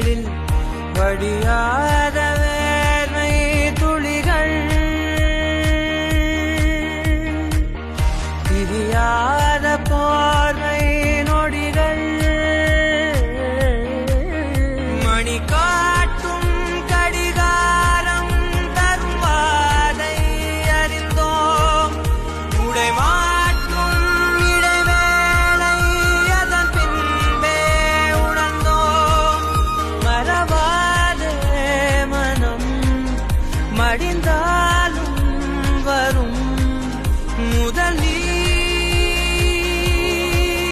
கண்களில் வடியாத வேர்வை துளிகள். பிரியா அடிந்தார்